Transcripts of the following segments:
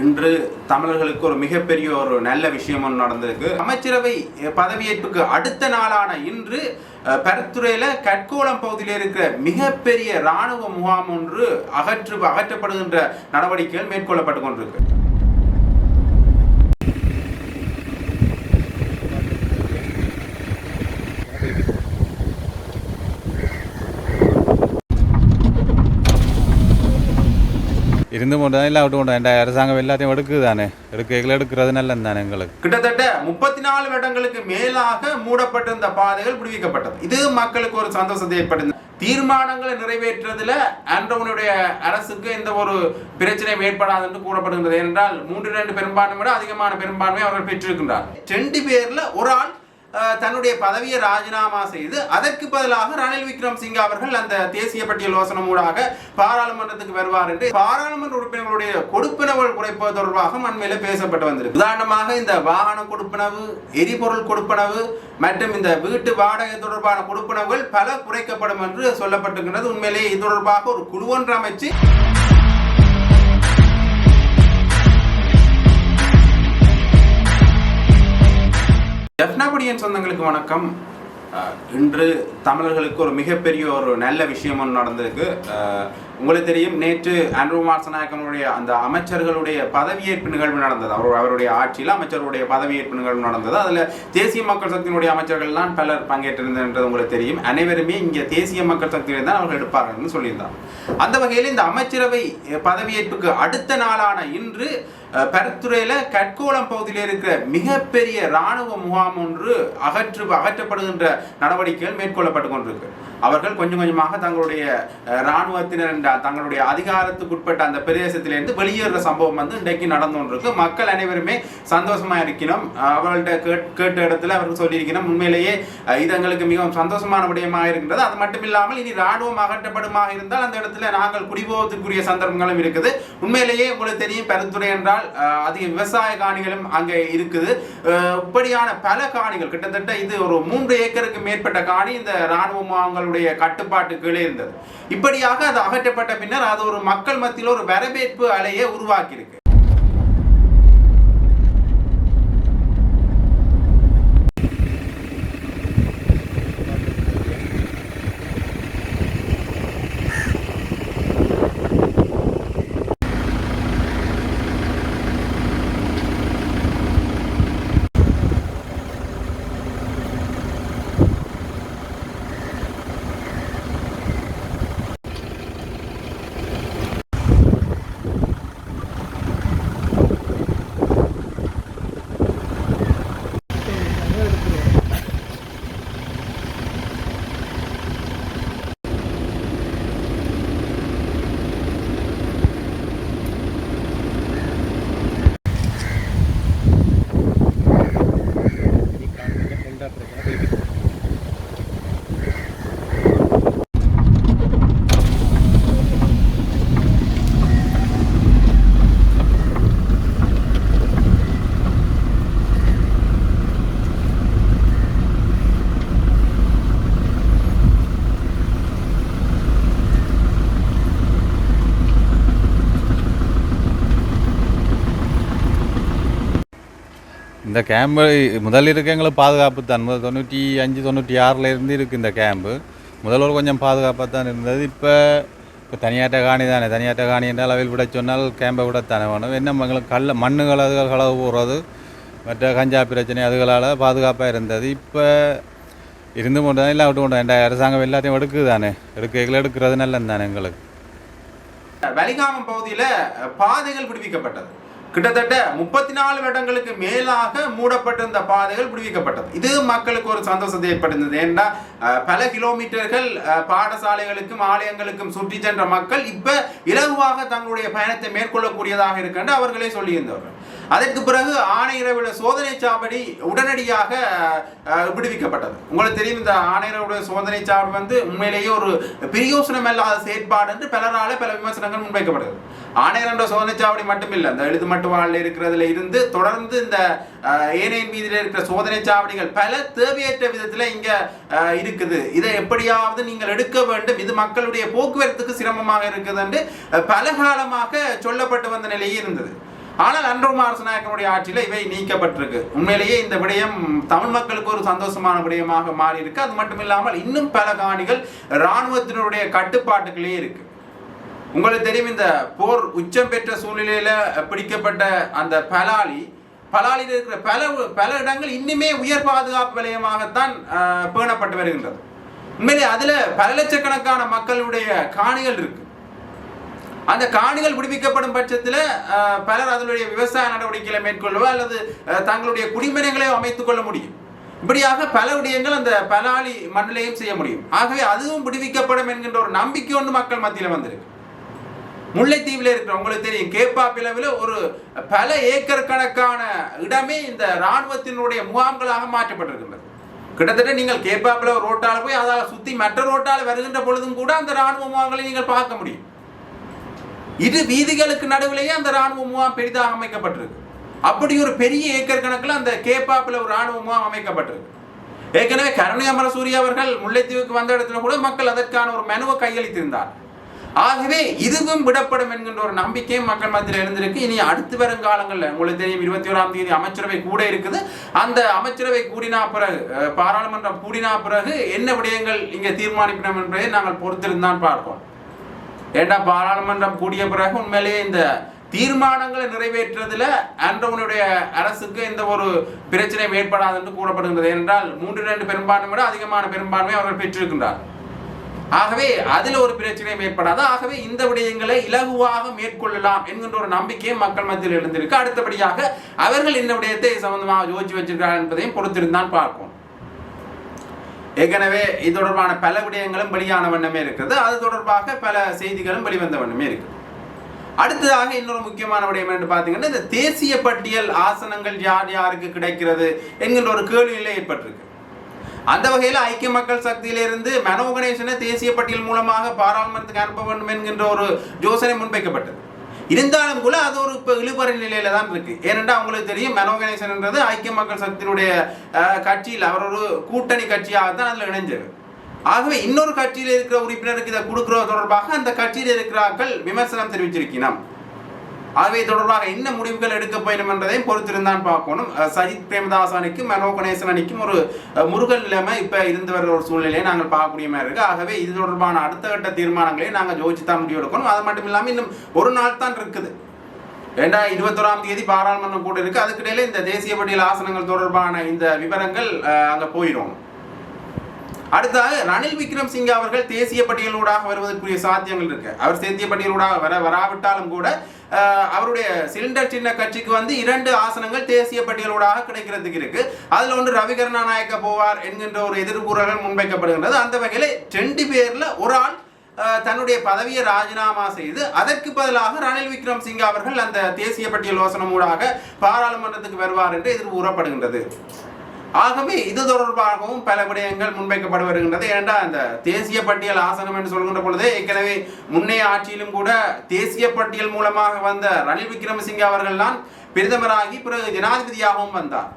இன்று தமிழர்களுக்கு ஒரு மிகப்பெரிய ஒரு நல்ல விஷயம் ஒன்று நடந்திருக்கு. அமைச்சரவை பதவியேற்புக்கு அடுத்த நாளான இன்று அஹ், பருத்துறையில கட்கோளம் பகுதியில் இருக்கிற மிகப்பெரிய இராணுவ முகாம் ஒன்று அகற்று அகற்றப்படுகின்ற நடவடிக்கைகள் மேற்கொள்ளப்பட்டு கொண்டிருக்கு. இருந்து கொண்டு இல்லை விட்டு கொண்டு அரசாங்கம் எல்லாத்தையும் எடுக்குது தானே எடுக்க எடுக்கிறது நல்லது தானே எங்களுக்கு கிட்டத்தட்ட முப்பத்தி நாலு வருடங்களுக்கு மேலாக மூடப்பட்டிருந்த பாதைகள் விடுவிக்கப்பட்டது இது மக்களுக்கு ஒரு சந்தோஷத்தை ஏற்பட்டது தீர்மானங்களை நிறைவேற்றுறதுல ஆண்டவனுடைய அரசுக்கு எந்த ஒரு பிரச்சனையும் ஏற்படாது என்று கூறப்படுகின்றது என்றால் மூன்று ரெண்டு பெரும்பான்மை விட அதிகமான பெரும்பான்மை அவர்கள் பெற்றிருக்கின்றார் ரெண்டு பேர்ல ஒரு ஆள் தன்னுடைய பதவியை ராஜினாமா செய்து அதற்கு பதிலாக ரணில் விக்ரம் சிங் அவர்கள் அந்த தேசிய பட்டியல் யோசனை ஊடாக பாராளுமன்றத்துக்கு வருவார் என்று பாராளுமன்ற உறுப்பினர்களுடைய கொடுப்பினவுகள் குறைப்பது தொடர்பாக மண்மையில பேசப்பட்டு வந்திருக்கு. உதாரணமாக இந்த வாகன கொடுப்பனவு எரிபொருள் கொடுப்பனவு மற்றும் இந்த வீட்டு வாடகை தொடர்பான கொடுப்பனவுகள் பல குறைக்கப்படும் என்று சொல்லப்பட்டிருக்கிறது உண்மையிலேயே இது தொடர்பாக ஒரு குழு ஒன்று அமைச்சு டெஃப்னாபடியன் சொந்தங்களுக்கு வணக்கம். இன்று தமிழர்களுக்கு ஒரு மிகப்பெரிய ஒரு நல்ல விஷயம் ஒன்று நடந்திருக்கு. உங்களுக்கு தெரியும் நேற்று அன்பு மாசநாயக்கனுடைய அந்த அமைச்சர்களுடைய பதவியேற்பு நிகழ்வு நடந்தது. அவர் அவருடைய ஆட்சியில் அமைச்சருடைய பதவியேற்பு நிகழ்வு நடந்தது. அதில் தேசிய மக்கள் சக்தியினுடைய அமைச்சர்கள்லாம் பலர் பங்கேற்றிருந்தது உங்களுக்கு தெரியும். அனைவருமே இங்கே தேசிய மக்கள் சக்தியிலே தான் அவர்கள் எடுப்பார்கள்னு சொல்லியிருந்தார் அந்த வகையில் இந்த அமைச்சரவை பதவியேற்புக்கு அடுத்த நாளான இன்று பருத்துறையில கட்கோளம் பகுதியில் இருக்கிற மிகப்பெரிய இராணுவ முகாம் ஒன்று அகற்று அகற்றப்படுகின்ற நடவடிக்கைகள் மேற்கொள்ளப்பட்டு கொண்டிருக்கு. அவர்கள் கொஞ்சம் கொஞ்சமாக தங்களுடைய இராணுவத்தினர் என்ற தங்களுடைய அதிகாரத்துக்குட்பட்ட அந்த பிரதேசத்திலிருந்து வெளியேறுற சம்பவம் வந்து இன்றைக்கு நடந்து கொண்டிருக்கு. மக்கள் அனைவருமே சந்தோஷமா இருக்கணும் அவர்கள்ட்ட கேட் கேட்ட இடத்துல அவர்கள் சொல்லியிருக்கணும் உண்மையிலேயே இது எங்களுக்கு மிகவும் சந்தோஷமான விடயமாக இருக்கின்றது. அது மட்டும் இல்லாமல் இனி இராணுவம் அகற்றப்படுமாக இருந்தால் அந்த இடத்துல நாங்கள் குடிபோவதற்குரிய சந்தர்ப்பங்களும் இருக்குது. உண்மையிலேயே உங்களுக்கு தெரியும் பெருந்துறை என்றால் ஆனால் அதிக விவசாய காணிகளும் அங்கே இருக்குது. இப்படியான பல காணிகள் கிட்டத்தட்ட இது ஒரு மூன்று ஏக்கருக்கு மேற்பட்ட காணி இந்த இராணுவ முகாம்களுடைய கட்டுப்பாட்டு கீழே இருந்தது. இப்படியாக அது அகற்றப்பட்ட பின்னர் அது ஒரு மக்கள் மத்தியில் ஒரு வரவேற்பு அலையை உருவாக்கி இருக்கு இந்த கேம்பு முதல் இருக்க எங்களுக்கு பாதுகாப்பு தான். முதல் தொண்ணூற்றி அஞ்சு தொண்ணூற்றி ஆறில் இருந்து இருக்குது இந்த கேம்பு முதல்ல ஒரு கொஞ்சம் பாதுகாப்பாக தான் இருந்தது. இப்போ இப்போ தனியாட்ட காணி தானே. தனியாட்ட காணி என்றால் அவையில் விட சொன்னால் கேம்பை விட தானே வேணும். என்ன எங்களுக்கு கல்ல மண்ணுகள் அதுகள் களவு போடுறது. மற்ற கஞ்சா பிரச்சனை அதுகளால் பாதுகாப்பாக இருந்தது. இப்போ இருந்து கொண்டு தான் இல்லை விட்டு கொண்டு ரெண்டாயிரம் அரசாங்கம் எல்லாத்தையும் எடுக்குது தானே. எடுக்க எடுக்கிறது நல்லது தானே எங்களுக்கு. வலிகாமம் பகுதியில் பாதைகள் விடுவிக்கப்பட்டது. கிட்டத்தட்ட முப்பத்தி நாலு வருடங்களுக்கு மேலாக மூடப்பட்டிருந்த பாதைகள் விடுவிக்கப்பட்டது. இது மக்களுக்கு ஒரு சந்தோஷத்தை ஏற்படுத்தது. ஏன்னா பல கிலோமீட்டர்கள் பாடசாலைகளுக்கும் ஆலயங்களுக்கும் சுற்றி சென்ற மக்கள் இப்ப இலகுவாக தங்களுடைய பயணத்தை மேற்கொள்ளக்கூடியதாக இருக்கின்ற அவர்களே சொல்லியிருந்தவர்கள். அதற்கு பிறகு ஆணையரவுடைய சோதனை சாவடி உடனடியாக விடுவிக்கப்பட்டது. உங்களுக்கு தெரியும் இந்த ஆணையரவுடைய சோதனை சாவடி வந்து உண்மையிலேயே ஒரு பிரியோசனம் இல்லாத செயற்பாடு என்று பலரால பல விமர்சனங்கள் முன்வைக்கப்படுது ஆணையரண்ட சோதனை சாவடி மட்டும் இல்லை இந்த எழுது மட்டுவாளில் இருக்கிறதுல இருந்து தொடர்ந்து இந்த ஏனையின் மீதியில் இருக்கிற சோதனை சாவடிகள் பல தேவையற்ற விதத்தில் இங்கே இருக்குது. இதை எப்படியாவது நீங்கள் எடுக்க வேண்டும். இது மக்களுடைய போக்குவரத்துக்கு சிரமமாக இருக்குது என்று பல காலமாக சொல்லப்பட்டு வந்த நிலையே இருந்தது. ஆனால் அன்றோமார் நாயக்கனுடைய ஆட்சியில் இவை நீக்கப்பட்டிருக்கு. உண்மையிலேயே இந்த விடயம் தமிழ் மக்களுக்கு ஒரு சந்தோஷமான விடயமாக மாறி இருக்கு அது மட்டும் இல்லாமல் இன்னும் பல காணிகள் இராணுவத்தினுடைய கட்டுப்பாட்டுகளே இருக்கு. உங்களுக்கு தெரியும் இந்த போர் உச்சம் பெற்ற சூழ்நிலையில பிடிக்கப்பட்ட அந்த பலாலி பலாலியில் இருக்கிற பல பல இடங்கள் இன்னுமே உயர் பாதுகாப்பு வலயமாகத்தான் பேணப்பட்டு வருகின்றது. உண்மையிலே அதுல பல லட்சக்கணக்கான மக்களுடைய காணிகள் இருக்கு. அந்த காணிகள் விடுவிக்கப்படும் பட்சத்தில் பலர் அதனுடைய விவசாய நடவடிக்கைகளை மேற்கொள்ளவோ அல்லது தங்களுடைய குடிமனைகளை அமைத்துக் கொள்ள முடியும். இப்படியாக பல விடயங்கள் அந்த பலாலி மண்ணிலையும் செய்ய முடியும். ஆகவே அதுவும் விடுவிக்கப்படும் என்கின்ற ஒரு நம்பிக்கை ஒன்று மக்கள் மத்தியில் வந்திருக்கு. முல்லைத்தீவில் இருக்கிற உங்களுக்கு தெரியும் கேப்பா பிளவில் ஒரு பல ஏக்கர் கணக்கான இடமே இந்த இராணுவத்தினுடைய முகாம்களாக மாற்றப்பட்டிருக்கின்றது. கிட்டத்தட்ட நீங்கள் கேப்பா பிளவு ரோட்டால் போய் அதால் சுற்றி மற்ற ரோட்டால் வருகின்ற பொழுதும் கூட அந்த இராணுவ முகாம்களை நீங்கள் பார்க்க முடியும். இரு வீதிகளுக்கு நடுவிலேயே அந்த ராணுவ முகாம் பெரிதாக அமைக்கப்பட்டிருக்கு. அப்படி ஒரு பெரிய ஏக்கர் கணக்கில் அந்த கேப்பாப்பில் ஒரு ராணுவ முகாம் அமைக்கப்பட்டிருக்கு. ஏற்கனவே கருணை அமரசூரி அவர்கள் முல்லைத்தீவுக்கு வந்த இடத்துல கூட மக்கள் அதற்கான ஒரு மனுவை கையளித்திருந்தார் ஆகவே இதுவும் விடப்படும் என்கின்ற ஒரு நம்பிக்கையும் மக்கள் மத்தியில் எழுந்திருக்கு. இனி அடுத்து வரும் காலங்களில் உங்களுக்கு தெரியும் இருபத்தி ஓராம் தேதி அமைச்சரவை கூட இருக்குது. அந்த அமைச்சரவை கூடினா பிறகு பாராளுமன்றம் கூடினா பிறகு என்ன விடயங்கள் இங்கே தீர்மானிக்கணும் என்பதை நாங்கள் பொறுத்திருந்தான் பார்ப்போம். ஏண்டா பாராளுமன்றம் கூடிய பிறகு உண்மையிலேயே இந்த தீர்மானங்களை நிறைவேற்றுறதுல ஆண்டவனுடைய அரசுக்கு எந்த ஒரு பிரச்சனையும் ஏற்படாது என்று கூறப்படுகின்றது. என்றால் மூன்று இரண்டு பெரும்பான்மை விட அதிகமான பெரும்பான்மை அவர்கள் பெற்றிருக்கின்றார். ஆகவே அதில் ஒரு பிரச்சனையும் ஏற்படாது. ஆகவே இந்த விடயங்களை இலகுவாக மேற்கொள்ளலாம் என்கின்ற ஒரு நம்பிக்கையும் மக்கள் மத்தியில் எழுந்திருக்கு. அடுத்தபடியாக அவர்கள் இந்த விடயத்தை சம்பந்தமாக யோசிச்சு வச்சிருக்கிறார்கள் என்பதையும் பொறுத்திருந்தான் பார்ப்போம். ஏற்கனவே இது தொடர்பான பல விடயங்களும் வெளியான வண்ணமே இருக்கிறது. அது தொடர்பாக பல செய்திகளும் வெளிவந்த வண்ணமே இருக்கு அடுத்ததாக இன்னொரு முக்கியமான விடயம் என்று பார்த்தீங்கன்னா இந்த தேசிய பட்டியல் ஆசனங்கள் யார் யாருக்கு கிடைக்கிறது என்கின்ற ஒரு கேள்வியிலே ஏற்பட்டிருக்கு. அந்த வகையில் ஐக்கிய மக்கள் சக்தியிலிருந்து மனோ கணேசனை தேசிய பட்டியல் மூலமாக பாராளுமன்றத்துக்கு அனுப்ப வேண்டும் என்கின்ற ஒரு யோசனை முன்வைக்கப்பட்டது. இருந்தாலும் கூட அது ஒரு இப்போ இழுபறி நிலையில தான் இருக்கு. ஏனென்றால் அவங்களுக்கு தெரியும் மனோகணேசன்ன்றது ஐக்கிய மக்கள் சக்தியினுடைய கட்சியில் அவர் ஒரு கூட்டணி கட்சியாக தான் அதில் இணைஞ்சது. ஆகவே இன்னொரு கட்சியில் இருக்கிற உறுப்பினருக்கு இதை கொடுக்குறது தொடர்பாக அந்த கட்சியில் இருக்கிறார்கள் விமர்சனம் தெரிவிச்சிருக்கிறோம் ஆகவே தொடர்பாக என்ன முடிவுகள் எடுக்க போயிடும் பொறுத்திருந்தான் பார்க்கணும். சஜித் பிரேமதாஸ் அணிக்கும் மனோ கணேசன் அணிக்கும் ஒரு முருகன் முருகல் நிலைமை இப்போ இருந்து வர ஒரு சூழ்நிலையை நாங்கள் பார்க்கக்கூடிய மாதிரி இருக்கு. ஆகவே இது தொடர்பான அடுத்த கட்ட தீர்மானங்களை நாங்கள் ஜோதிச்சு தான் முடிவு எடுக்கணும். அது மட்டும் இல்லாமல் இன்னும் ஒரு நாள் தான் இருக்குது. ஏண்டா இருபத்தோராம் தேதி பாராளுமன்றம் கூட இருக்கு. அதுக்கிடையில இந்த தேசிய பட்டியல் ஆசனங்கள் தொடர்பான இந்த விவரங்கள் அங்கே அங்க போயிடும். அடுத்தது ரணில் விக்ரம் சிங் அவர்கள் தேசிய பட்டியலூடாக வருவதற்குரிய சாத்தியங்கள் இருக்கு. அவர் தேசிய பட்டியலூடாக வர வராவிட்டாலும் கூட அவருடைய சிலிண்டர் சின்ன கட்சிக்கு வந்து இரண்டு ஆசனங்கள் தேசிய பட்டியலூடாக கிடைக்கிறதுக்கு இருக்கு. அதுல ஒன்று ரவி கருணாநாயக்க போவார் என்கின்ற ஒரு எதிர்கூறல்கள் முன்வைக்கப்படுகின்றது. அந்த வகையில் ரெண்டு பேர்ல ஒரு ஆள் தன்னுடைய பதவியை ராஜினாமா செய்து அதற்கு பதிலாக ரணில் விக்ரம் சிங் அவர்கள் அந்த தேசிய பட்டியல் யோசனம் ஊடாக பாராளுமன்றத்துக்கு வருவார் என்று எதிர்கூறப்படுகின்றது. ஆகவே இது தொடர்பாகவும் பல விடயங்கள் முன்வைக்கப்பட்டு வருகின்றது. ஏண்டா அந்த தேசிய பட்டியல் ஆசனம் என்று சொல்கின்ற பொழுது ஏற்கனவே முன்னைய ஆட்சியிலும் கூட தேசிய பட்டியல் மூலமாக வந்த ரணில் விக்ரமசிங்கே அவர்கள் தான் பிரதமராகி பிறகு ஜனாதிபதியாகவும் வந்தார்.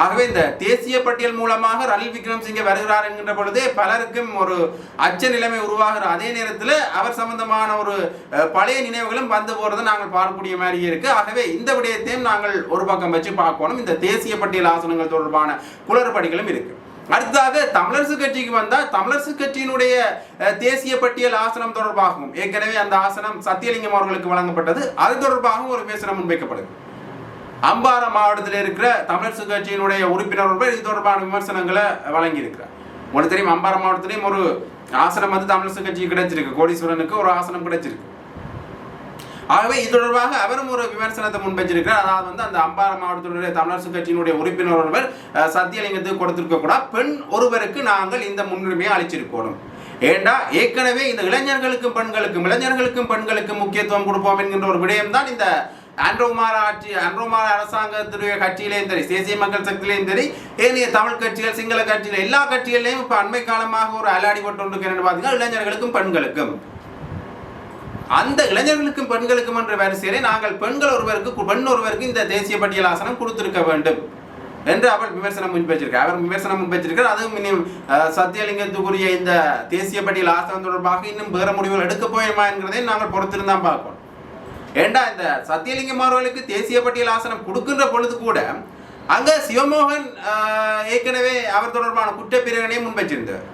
ஆகவே இந்த தேசிய பட்டியல் மூலமாக ரணில் விக்ரமசிங்கே வருகிறார் என்கின்ற பொழுதே பலருக்கும் ஒரு அச்ச நிலைமை உருவாகிற அதே நேரத்தில் அவர் சம்பந்தமான ஒரு பழைய நினைவுகளும் வந்து போறதை நாங்கள் பார்க்கக்கூடிய மாதிரியே இருக்கு. ஆகவே இந்த விடயத்தையும் நாங்கள் ஒரு பக்கம் வச்சு பார்க்கணும். இந்த தேசிய பட்டியல் ஆசனங்கள் தொடர்பான குளறுபடிகளும் இருக்கு. அடுத்ததாக தமிழரசு கட்சிக்கு வந்தால் தமிழரசு கட்சியினுடைய தேசிய பட்டியல் ஆசனம் தொடர்பாகவும் ஏற்கனவே அந்த ஆசனம் சத்தியலிங்கம் அவர்களுக்கு வழங்கப்பட்டது. அது தொடர்பாகவும் ஒரு விமர்சனம் முன்வைக்கப்படுது. அம்பாறை மாவட்டத்தில் இருக்கிற தமிழரசு கட்சியினுடைய உறுப்பினர் இது தொடர்பான விமர்சனங்களை வழங்கியிருக்கிறார். உங்களுக்கு தெரியும் அம்பாறை மாவட்டத்திலையும் ஒரு ஆசனம் வந்து தமிழரசு கட்சிக்கு கிடைச்சிருக்கு. கோடீஸ்வரனுக்கு ஒரு ஆசனம் கிடைச்சிருக்கு. ஆகவே இது தொடர்பாக அவரும் ஒரு விமர்சனத்தை முன்வச்சிருக்கிறார். அதாவது வந்து அந்த அம்பாறை மாவட்டத்தினுடைய தமிழரசு கட்சியினுடைய உறுப்பினர் ஒருவர் சத்தியலிங்கத்துக்கு கொடுத்திருக்க கூட பெண் ஒருவருக்கு நாங்கள் இந்த முன்னுரிமையை அளிச்சிருக்கணும். ஏண்டா? ஏற்கனவே இந்த இளைஞர்களுக்கும் பெண்களுக்கும் இளைஞர்களுக்கும் பெண்களுக்கும் முக்கியத்துவம் கொடுப்போம் என்கின்ற ஒரு விடயம் தான் இந்த ஆண்ட்ரோமார் ஆட்சி ஆண்ட்ரோமார் அரசாங்கத்துடைய கட்சியிலையும் சரி தேசிய மக்கள் சக்தியிலையும் சரி ஏனைய தமிழ் கட்சிகள் சிங்கள கட்சிகள் எல்லா கட்சிகளையும் இப்போ அண்மை காலமாக ஒரு அலாடி போட்டு இருக்கிறேன்னு பார்த்தீங்கன்னா இளைஞர்களுக்கும் பெண்களுக்கும். அந்த இளைஞர்களுக்கும் பெண்களுக்கும் என்ற வரிசையிலே நாங்கள் பெண்கள் ஒருவருக்கு பெண் ஒருவருக்கு இந்த தேசிய பட்டியல் ஆசனம் கொடுத்திருக்க வேண்டும் என்று அவர் விமர்சனம் முன்வைச்சிருக்கார் அவர் விமர்சனம் முன்வச்சிருக்கார் அதுவும் இன்னும் சத்தியலிங்கத்துக்குரிய இந்த தேசிய பட்டியல் ஆசனம் தொடர்பாக இன்னும் வேற முடிவுகள் எடுக்க போயுமா என்கிறதை நாங்கள் பொறுத்திருந்தான் பார்ப்போம் ஏண்டா இந்த சத்தியலிங்கம் அவர்களுக்கு தேசிய பட்டியல் ஆசனம் கொடுக்கின்ற பொழுது கூட அங்க சிவமோகன் ஏற்கனவே அவர் தொடர்பான குற்றப்பிரகனையை முன்வச்சிருந்தார்.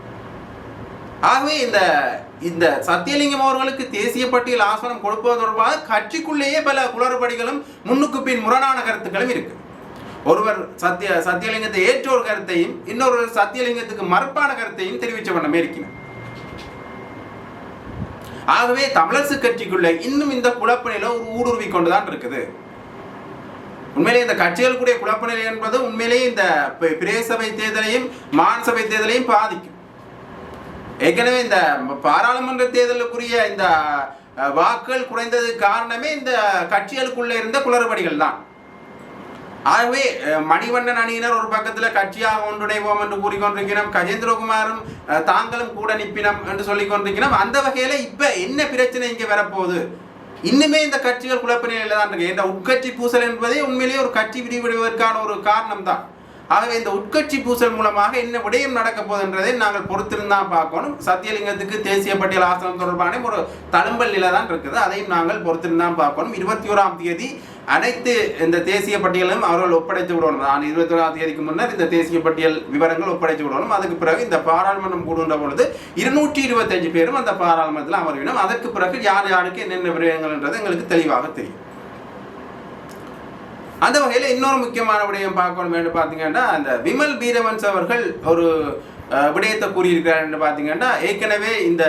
ஆகவே இந்த இந்த சத்தியலிங்கம் அவர்களுக்கு தேசிய பட்டியல் ஆசனம் கொடுப்பது தொடர்பாக கட்சிக்குள்ளேயே பல குளறுபடிகளும் முன்னுக்கு பின் முரணான கருத்துக்களும் இருக்கு. ஒருவர் சத்திய சத்தியலிங்கத்தை ஏற்ற ஒரு கருத்தையும் இன்னொரு சத்தியலிங்கத்துக்கு மறுப்பான கருத்தையும் தெரிவித்த வண்ணமே இருக்கிறார் ஆகவே தமிழரசு கட்சிக்குள்ள இன்னும் இந்த குழப்ப நிலை ஒரு ஊடுருவி கொண்டுதான் இருக்குது. உண்மையிலே இந்த கட்சிகளுக்குடைய குழப்ப நிலை என்பது உண்மையிலேயே இந்த பிரேசபை தேர்தலையும் மான் சபை தேர்தலையும் பாதிக்கும். ஏற்கனவே இந்த பாராளுமன்ற தேர்தலுக்குரிய இந்த வாக்குகள் குறைந்தது காரணமே இந்த கட்சிகளுக்குள்ள இருந்த குளறுபடிகள் தான். ஆகவே மணிவண்ணன் அணியினர் ஒரு பக்கத்தில் கட்சியாக ஒன்றிணைவோம் என்று கூறிக்கொண்டிருக்கிறோம் கஜேந்திரகுமாரும் தாங்களும் கூட நிப்பினம் என்று சொல்லிக் கொண்டிருக்கிறோம் அந்த வகையில் இப்போ என்ன பிரச்சனை இங்கே வரப்போகுது? இன்னுமே இந்த கட்சிகள் குழப்ப நிலையில தான் இருக்கு. இந்த உட்கட்சி பூசல் என்பதே உண்மையிலேயே ஒரு கட்சி விரிவடைவதற்கான ஒரு காரணம் தான். ஆகவே இந்த உட்கட்சி பூசல் மூலமாக என்ன விடயம் நடக்க போதுன்றதை நாங்கள் பொறுத்திருந்தான் பார்க்கணும். சத்தியலிங்கத்துக்கு தேசிய பட்டியல் ஆசனம் தொடர்பான ஒரு தழும்பல் நிலை தான் இருக்குது. அதையும் நாங்கள் பொறுத்திருந்தான் பார்க்கணும். இருபத்தி ஓராம் தேதி அனைத்து இந்த தேசிய பட்டியலும் அவர்கள் ஒப்படைத்து விடணும். நான் இருபத்தி ஒன்றாம் தேதிக்கு முன்னர் இந்த தேசிய பட்டியல் விவரங்கள் ஒப்படைத்து விடணும். அதுக்கு பிறகு இந்த பாராளுமன்றம் கூடுகின்ற பொழுது இருநூற்றி இருபத்தஞ்சு பேரும் அந்த பாராளுமன்றத்தில் அமர்வினோம் அதற்கு பிறகு யார் யாருக்கு என்னென்ன விடயங்கள்ன்றது எங்களுக்கு தெளிவாக தெரியும். அந்த வகையில் இன்னொரு முக்கியமான விடயம் பார்க்கணும் என்று பார்த்தீங்கன்னா அந்த விமல் வீரவன்ஸ் அவர்கள் ஒரு விடயத்தை கூறியிருக்கிறார் பார்த்தீங்கன்னா ஏற்கனவே இந்த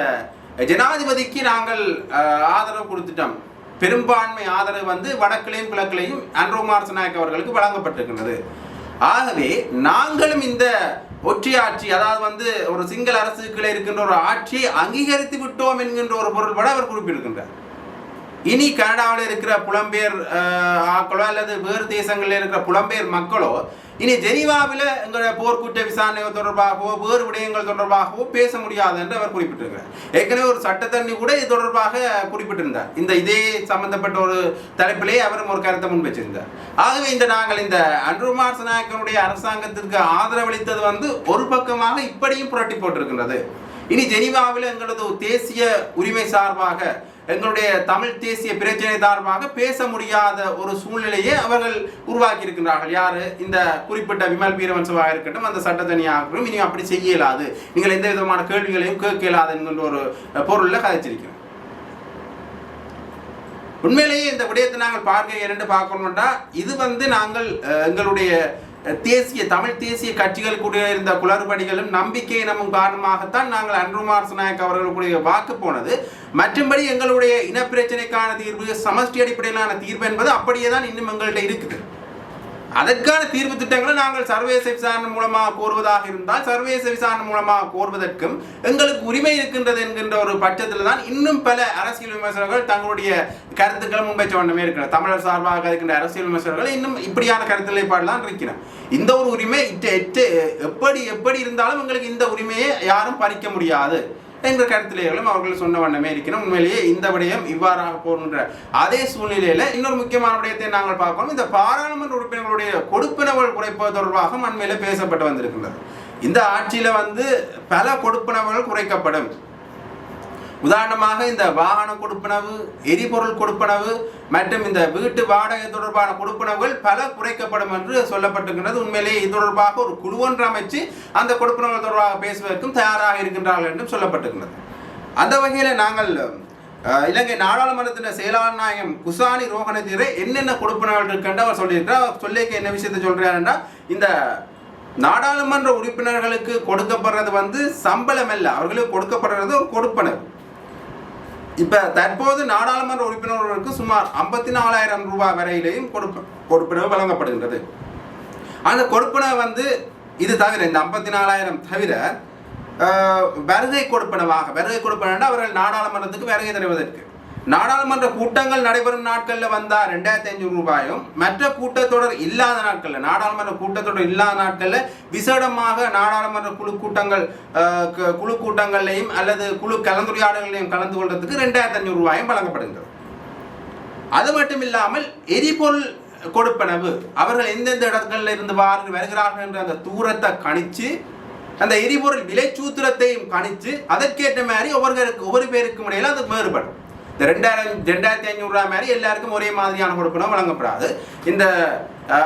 ஜனாதிபதிக்கு நாங்கள் ஆதரவு கொடுத்துட்டோம். பெரும்பான்மை ஆதரவு வந்து வடக்கிலையும் கிழக்கிலையும் அன்ரோமார் நாயக் அவர்களுக்கு வழங்கப்பட்டிருக்கின்றது. ஆகவே நாங்களும் இந்த ஒற்றையாட்சி அதாவது வந்து ஒரு சிங்கள அரசுக்குள்ளே இருக்கின்ற ஒரு ஆட்சியை அங்கீகரித்து விட்டோம் என்கின்ற ஒரு பொருள்பட அவர் குறிப்பிட்டிருக்கின்றார். இனி கனடாவில் இருக்கிற புலம்பெயர் ஆக்களோ அல்லது வேறு தேசங்களில் இருக்கிற புலம்பெயர் மக்களோ இனி ஜெனீவாவில் எங்களுடைய போர்க்குற்ற விசாரணை தொடர்பாகவோ வேறு விடயங்கள் தொடர்பாகவோ பேச முடியாது என்று அவர் குறிப்பிட்டிருக்கிறார். ஏற்கனவே ஒரு சட்டத்தண்ணி கூட இது தொடர்பாக குறிப்பிட்டிருந்தார். இந்த இதே சம்பந்தப்பட்ட ஒரு தலைப்பிலே அவரும் ஒரு கருத்தை முன் வச்சிருந்தார். ஆகவே இந்த நாங்கள் இந்த அன்ருமார் நாயக்கனுடைய அரசாங்கத்திற்கு ஆதரவளித்தது வந்து ஒரு பக்கமாக இப்படியும் புரட்டி போட்டிருக்கின்றது. இனி ஜெனீவாவில் எங்களது தேசிய உரிமை சார்பாக எங்களுடைய தமிழ் தேசிய பிரச்சனை சார்பாக பேச முடியாத ஒரு சூழ்நிலையை அவர்கள் உருவாக்கி இருக்கின்றார்கள் யாரு? இந்த குறிப்பிட்ட விமல் வீரவன்சவாக இருக்கட்டும் அந்த சட்டத்தனியாகட்டும் இனி அப்படி செய்ய இயலாது நீங்கள் எந்த விதமான கேள்விகளையும் கேட்க இயலாது என்கின்ற ஒரு பொருளில் கதைச்சிருக்கிறோம். உண்மையிலேயே இந்த விடயத்தை நாங்கள் பார்க்க இரண்டு பார்க்கணும்னா இது வந்து நாங்கள் அஹ், எங்களுடைய தேசிய தமிழ் தேசிய கட்சிகள் கூட இருந்த குளறுபடிகளும் நம்பிக்கை நம்பும் காரணமாகத்தான் நாங்கள் அன்ருமார் நாயக் அவர்களுடைய வாக்கு போனது. மற்றும்படி எங்களுடைய இனப்பிரச்சனைக்கான தீர்வு சமஷ்டி அடிப்படையிலான தீர்வு என்பது அப்படியே தான் இன்னும் எங்கள்கிட்ட இருக்குது. அதற்கான தீர்வு திட்டங்களை நாங்கள் சர்வதேச விசாரணை மூலமாக கோருவதாக இருந்தால் சர்வதேச விசாரணை மூலமாக கோருவதற்கும் எங்களுக்கு உரிமை இருக்கின்றது என்கின்ற ஒரு பட்சத்தில் தான் இன்னும் பல அரசியல் விமர்சகர்கள் தங்களுடைய கருத்துக்களை முன்வைச்ச வண்ணமே இருக்கிறார். தமிழர் சார்பாக இருக்கின்ற அரசியல் விமர்சகர்கள் இன்னும் இப்படியான கருத்து நிலைப்பாடுலாம் இருக்கிறார். இந்த ஒரு உரிமை இட்டு எட்டு எப்படி எப்படி இருந்தாலும் எங்களுக்கு இந்த உரிமையை யாரும் பறிக்க முடியாது. என்ற கருத்திலேயும் அவர்கள் சொன்ன வண்ணமே இருக்கிறோம் உண்மையிலேயே இந்த விடயம் இவ்வாறாக போகின்ற அதே சூழ்நிலையில இன்னொரு முக்கியமான விடயத்தை நாங்கள் பார்க்கணும் இந்த பாராளுமன்ற உறுப்பினர்களுடைய கொடுப்பினவர்கள் குறைப்பது தொடர்பாக அண்மையில பேசப்பட்டு வந்திருக்கின்றது. இந்த ஆட்சியில வந்து பல கொடுப்பினவர்கள் குறைக்கப்படும். உதாரணமாக இந்த வாகன கொடுப்பனவு எரிபொருள் கொடுப்பனவு மற்றும் இந்த வீட்டு வாடகை தொடர்பான கொடுப்பனவுகள் பல குறைக்கப்படும் என்று சொல்லப்பட்டிருக்கின்றது. உண்மையிலேயே இது தொடர்பாக ஒரு குழு ஒன்று அமைச்சு அந்த கொடுப்பனவுகள் தொடர்பாக பேசுவதற்கும் தயாராக இருக்கின்றார்கள் என்றும் சொல்லப்பட்டிருக்கின்றது. அந்த வகையில் நாங்கள் இலங்கை நாடாளுமன்றத்தின் செயலாளர் நாயகம் குசானி ரோகணதீரை என்னென்ன கொடுப்பனவுகள் இருக்கின்ற அவர் சொல்லியிருக்கிறார். அவர் சொல்லியிருக்க என்ன விஷயத்தை சொல்றாருன்னா இந்த நாடாளுமன்ற உறுப்பினர்களுக்கு கொடுக்கப்படுறது வந்து சம்பளம் அல்ல. அவர்களுக்கு கொடுக்கப்படுறது ஒரு கொடுப்பனர் இப்ப தற்போது நாடாளுமன்ற உறுப்பினர்களுக்கு சுமார் ஐம்பத்தி நாலாயிரம் ரூபாய் வரையிலையும் கொடுப்ப கொடுப்பினவு வழங்கப்படுகின்றது. அந்த கொடுப்பினை வந்து இது தவிர இந்த ஐம்பத்தி நாலாயிரம் தவிர வருகை கொடுப்பனவாக வருகை கொடுப்பனவா அவர்கள் நாடாளுமன்றத்துக்கு வருகை தருவதற்கு. நாடாளுமன்ற கூட்டங்கள் நடைபெறும் நாட்களில் வந்தால் ரெண்டாயிரத்தி ஐநூறு ரூபாயும் மற்ற கூட்டத்தொடர் இல்லாத நாட்களில் நாடாளுமன்ற கூட்டத்தொடர் இல்லாத நாட்களில் விசேடமாக நாடாளுமன்ற குழு கூட்டங்கள் கு- குழு கூட்டங்கள்லையும் அல்லது குழு கலந்துரையாடல்களையும் கலந்து கொள்றதுக்கு ரெண்டாயிரத்தி ஐநூறு ரூபாயும் வழங்கப்படுகிறது அது மட்டும் இல்லாமல் எரிபொருள் கொடுப்பனவு அவர்கள் எந்தெந்த இடங்களில் இருந்து வாரு வருகிறார்கள் என்ற அந்த தூரத்தை கணிச்சு அந்த எரிபொருள் விலை சூத்திரத்தையும் கணிச்சு அதற்கேற்ற மாதிரி ஒவ்வொருவருக்கு ஒவ்வொரு பேருக்கும் இடையில அது வேறுபடும். இந்த ரெண்டாயிரம் ரெண்டாயிரத்தி ஐநூறுரூவா மாதிரி எல்லாருக்கும் ஒரே மாதிரியான கொடுப்பனம் வழங்கப்படாது. இந்த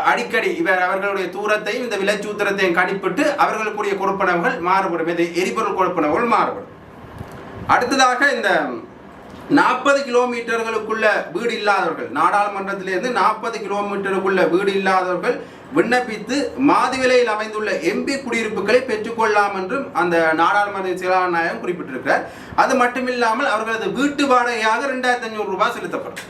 அடிக்கடி இவர் அவர்களுடைய தூரத்தையும் இந்த விலைச்சூத்திரத்தையும் கணிப்பிட்டு அவர்களுக்குரிய கொடுப்பனவுகள் மாறுபடும். இது எரிபொருள் கொடுப்பனவுகள் மாறுபடும். அடுத்ததாக இந்த நாற்பது கிலோமீட்டர்களுக்குள்ள வீடு இல்லாதவர்கள் நாடாளுமன்றத்திலிருந்து நாற்பது கிலோமீட்டருக்குள்ள வீடு இல்லாதவர்கள் விண்ணப்பித்து மாதிவிலையில் அமைந்துள்ள எம்பி குடியிருப்புகளை பெற்றுக்கொள்ளலாம் என்றும் அந்த நாடாளுமன்ற செயலாளர் நாயகம் குறிப்பிட்டிருக்கிறார். அது மட்டுமில்லாமல் அவர்களது வீட்டு வாடகையாக ரெண்டாயிரத்தி ஐநூறு ரூபாய் செலுத்தப்படும்.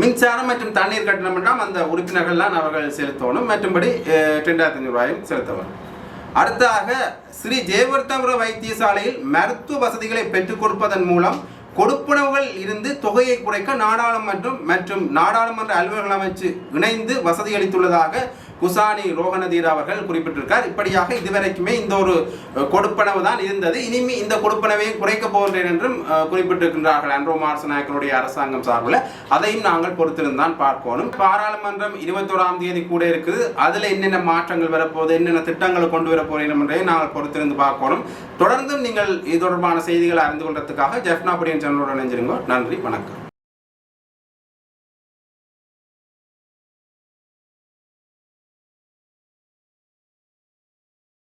மின்சாரம் மற்றும் தண்ணீர் கட்டணம் என்றால் அந்த உறுப்பினர்கள்லாம் அவர்கள் செலுத்தணும். மற்றும்படி ரெண்டாயிரத்தி ஐநூறு ரூபாயும் செலுத்தணும் அடுத்ததாக ஸ்ரீ ஜெயவர்த்தபுர வைத்தியசாலையில் மருத்துவ வசதிகளை பெற்றுக் கொடுப்பதன் மூலம் கொடுப்பனவுகள் இருந்து தொகையை குறைக்க நாடாளுமன்றம் மற்றும் நாடாளுமன்ற அலுவலர்கள் அமைச்சு இணைந்து வசதி அளித்துள்ளதாக குசானி ரோகநதீர் அவர்கள் குறிப்பிட்டிருக்கார். இப்படியாக இதுவரைக்குமே இந்த ஒரு கொடுப்பனவு தான் இருந்தது. இனிமே இந்த கொடுப்பனவையும் குறைக்க போகின்றேன் என்றும் குறிப்பிட்டிருக்கின்றார்கள் அன்றோ மார்சநாயக்கனுடைய அரசாங்கம் சார்பில். அதையும் நாங்கள் பொறுத்திருந்தான் பார்க்கணும். பாராளுமன்றம் இருபத்தோராம் தேதி கூட இருக்குது. அதில் என்னென்ன மாற்றங்கள் வரப்போகுது என்னென்ன திட்டங்களை கொண்டு வர போகிறோம் நாங்கள் பொறுத்திருந்து பார்க்கணும். தொடர்ந்தும் நீங்கள் இது தொடர்பான செய்திகளை அறிந்து கொள்றதுக்காக ஜெஃப்னா புடியன் சேனலோடு இணைஞ்சிருங்க நன்றி வணக்கம்.